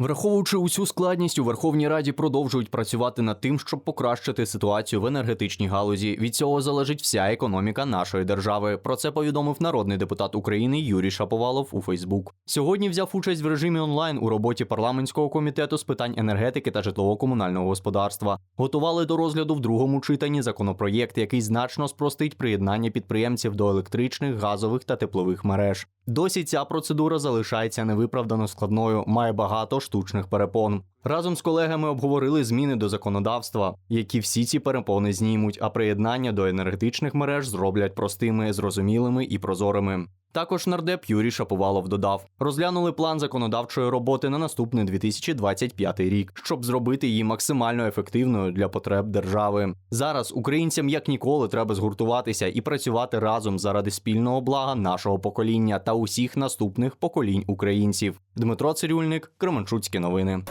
Враховуючи усю складність, у Верховній Раді продовжують працювати над тим, щоб покращити ситуацію в енергетичній галузі. Від цього залежить вся економіка нашої держави. Про це повідомив народний депутат України Юрій Шаповалов у Фейсбук. Сьогодні взяв участь в режимі онлайн у роботі парламентського комітету з питань енергетики та житлово-комунального господарства. Готували до розгляду в другому читанні законопроєкт, який значно спростить приєднання підприємців до електричних, газових та теплових мереж. Досі ця процедура залишається невиправдано складною, має багато штучних перепон. Разом з колегами обговорили зміни до законодавства, які всі ці перепони знімуть, а приєднання до енергетичних мереж зроблять простими, зрозумілими і прозорими. Також нардеп Юрій Шаповалов додав: розглянули план законодавчої роботи на наступний 2025 рік, щоб зробити її максимально ефективною для потреб держави. Зараз українцям як ніколи треба згуртуватися і працювати разом заради спільного блага нашого покоління та усіх наступних поколінь українців. Дмитро Цирюльник, Кременчуцькі новини.